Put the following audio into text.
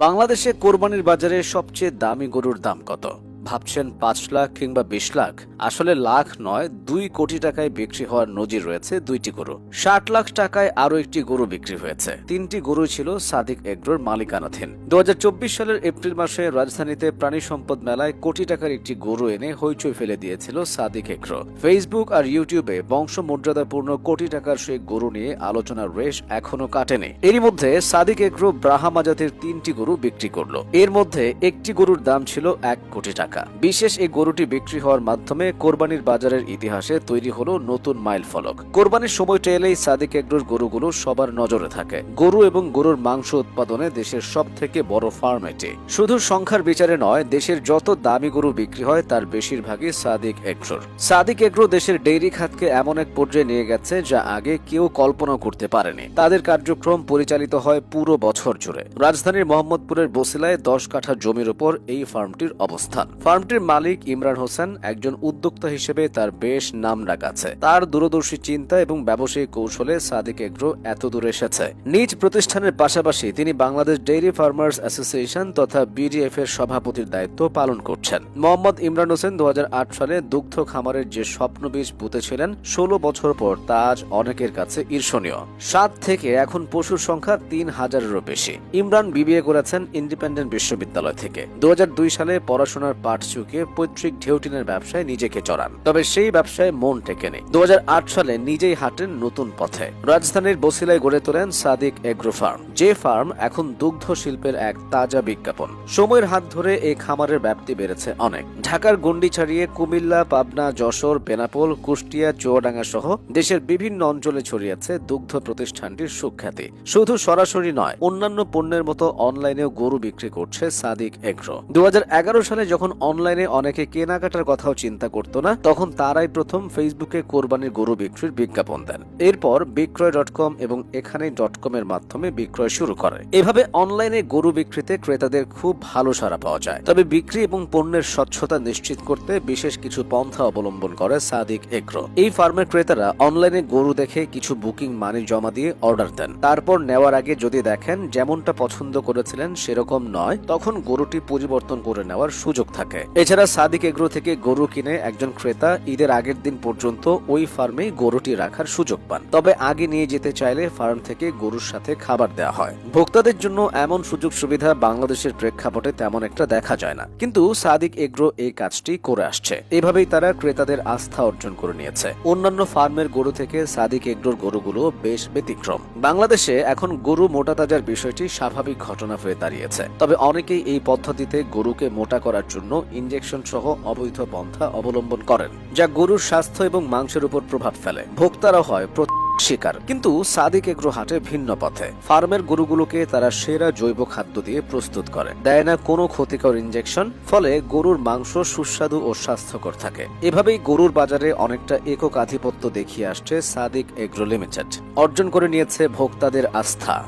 বাংলাদেশে কোরবানির বাজারে সবচেয়ে দামি গরুর দাম কত? ভাবছেন পাঁচ লাখ কিংবা বিশ লাখ, আসলে লাখ নয়, দুই কোটি টাকায় বিক্রি হওয়ার নজির রয়েছে দুইটি গরু। ষাট লাখ টাকায় আরও একটি গরু বিক্রি হয়েছে। তিনটি গরু ছিল সাদিক এগ্রোর মালিকানাধীন। দু হাজার চব্বিশ সালের এপ্রিল মাসে রাজধানীতে প্রাণী সম্পদ মেলায় কোটি টাকার একটি গরু এনে হইচই ফেলে দিয়েছিল সাদিক এগ্রো। ফেসবুক আর ইউটিউবে বংশ মর্যাদাপূর্ণ কোটি টাকার সেই গরু নিয়ে আলোচনার রেশ এখনও কাটেনি। এরই মধ্যে সাদিক এগ্রো ব্রাহামা জাতের তিনটি গরু বিক্রি করল। এর মধ্যে একটি গরুর দাম ছিল এক কোটি টাকা। বিশেষ এই গরুটি বিক্রি হওয়ার মাধ্যমে কোরবানির বাজারের ইতিহাসে তৈরি হলো নতুন মাইল ফলক। কোরবানির সময়টা এলেই সাদিক এগ্রোর গরুগুলো সবার নজরে থাকে। গরু এবং গরুর মাংস উৎপাদনে দেশের সব থেকে বড় ফার্ম এটি। শুধু সংখ্যার বিচারে নয়, দেশের যত দামি গরু বিক্রি হয়, তার বেশিরভাগই সাদিক এগ্রোর। সাদিক এগ্রো দেশের ডেইরি খাতকে এমন এক পর্যায়ে নিয়ে গেছে যা আগে কেউ কল্পনা করতে পারেনি। তাদের কার্যক্রম পরিচালিত হয় পুরো বছর জুড়ে। রাজধানীর মোহাম্মদপুরের বসিলায় দশ কাঠা জমির উপর এই ফার্মটির অবস্থান। ফার্মটির মালিক ইমরান হোসেন একজন উদ্যোক্তা হিসেবে তার বেশ নাম ডাক আছে তার দূরদর্শী চিন্তা এবং ব্যবসায়িক কৌশলে সাদিক এগ্রো এত দূর এসেছে। নিজ প্রতিষ্ঠানের পাশাপাশি তিনি বাংলাদেশ ডেইরি ফার্মার্স অ্যাসোসিয়েশন তথা বিডিএফ এর সভাপতির দায়িত্ব পালন করছেন। মোহাম্মদ ইমরান হোসেন দু সালে দুগ্ধ খামারের যে স্বপ্ন বীজ পুঁতেছিলেন ষোলো বছর পর তা আজ অনেকের কাছে ঈর্ষণীয়। সাত থেকে এখন পশুর সংখ্যা তিন হাজারেরও বেশি। ইমরান বিবিএ করেছেন ইন্ডিপেন্ডেন্ট বিশ্ববিদ্যালয় থেকে। দু হাজার দুই সালে পড়াশোনার পাঠ চুকিয়ে পৈতৃক ঢেউটিনের ব্যবসায় নিজেকে চড়ান। তবে সেই ব্যবসায় মন টেকেনি। দু সালে নিজেই হাঁটেন নতুন পথে। রাজধানীর বসিলায় গড়ে তোলেন সাদিক এগ্রো ফার্ম। যে ফার্ম এখন দুগ্ধ শিল্পের এক তাজা বিজ্ঞাপন। সময়ের হাত ধরে এই খামারের ব্যাপ্তি বেড়েছে অনেক। ঢাকার গন্ডি ছাড়িয়ে কুমিল্লা, পাবনা, যশোর, বেনাপোল, কুষ্টিয়া, চুয়াডাঙ্গা সহ দেশের বিভিন্ন অঞ্চলে ছড়িয়েছে দুগ্ধ প্রতিষ্ঠানটির সুখ্যাতি। শুধু সরাসরি নয়, অন্যান্য পণ্যের মতো অনলাইনেও গরু বিক্রি করছে সাদিক এগ্রো। দু হাজার এগারো সালে যখন অনলাইনে অনেকে কেনাকাটার কথাও চিন্তা করত না। তখন তারাই প্রথম ফেসবুকে কোরবানির গরু বিক্রির বিজ্ঞাপন দেন। এরপর বিক্রয় ডট কম এবং এখানে ডট কম এর মাধ্যমে বিক্রয় শুরু করে। এভাবে অনলাইনে গরু বিক্রিতে ক্রেতাদের খুব ভালো সাড়া পাওয়া যায়। তবে বিক্রি এবং পণ্যের স্বচ্ছতা নিশ্চিত করতে বিশেষ কিছু পন্থা অবলম্বন করে সাদিক এগ্রো। এই ফার্মের ক্রেতারা অনলাইনে গরু দেখে কিছু বুকিং মানি জমা দিয়ে অর্ডার দেন। তারপর নেওয়ার আগে যদি দেখেন যেমনটা পছন্দ করেছিলেন সেরকম নয়, তখন গরুটি পরিবর্তন করে নেওয়ার সুযোগ থাকে। এছাড়া সাদিক এগ্রো থেকে গরু কিনে একজন ক্রেতা ঈদের আগের দিন পর্যন্ত ওই ফার্মে গরুটি রাখার সুযোগ পান। তবে আগে নিয়ে যেতে চাইলে ফার্ম থেকে গরুর সাথে খাবার দেওয়া হয়। ভোক্তাদের জন্য এমন সুযোগ সুবিধা বাংলাদেশের প্রেক্ষাপটে তেমন একটা দেখা যায় না। কিন্তু সাদিক এগ্রো এই কাজটি করে আসছে। এভাবেই তারা ক্রেতাদের আস্থা অর্জন করে নিয়েছে। অন্যান্য ফার্মের গরু থেকে সাদিক এগ্রোর গরুগুলো বেশ ব্যতিক্রম। বাংলাদেশে এখন গরু মোটা তাজার বিষয়টি স্বাভাবিক ঘটনা হয়ে দাঁড়িয়েছে। তবে অনেকেই এই পদ্ধতিতে গরুকে মোটা করার জন্য ইনজেকশন সহ অবৈধ পন্থা অবলম্বন করেন, যা গরুর স্বাস্থ্য এবং মাংসের উপর প্রভাব ফেলে। ভোক্তারা হয় প্র- শিকার। কিন্তু সাদিক এগ্রো হাটে ভিন্ন পথে। ফার্মের গরুগুলোকে তারা সেরা জৈব খাদ্য দিয়ে প্রস্তুত করে। দেয় না কোনো ক্ষতিকর ইনজেকশন, ফলে গরুর মাংস সুস্বাদু ও স্বাস্থ্যকর থাকে। এভাবেই গরুর বাজারে অনেকটা একক আধিপত্য দেখিয়ে আসছে সাদিক এগ্রো লিমিটেড। অর্জন করে নিয়েছে ভোক্তাদের আস্থা।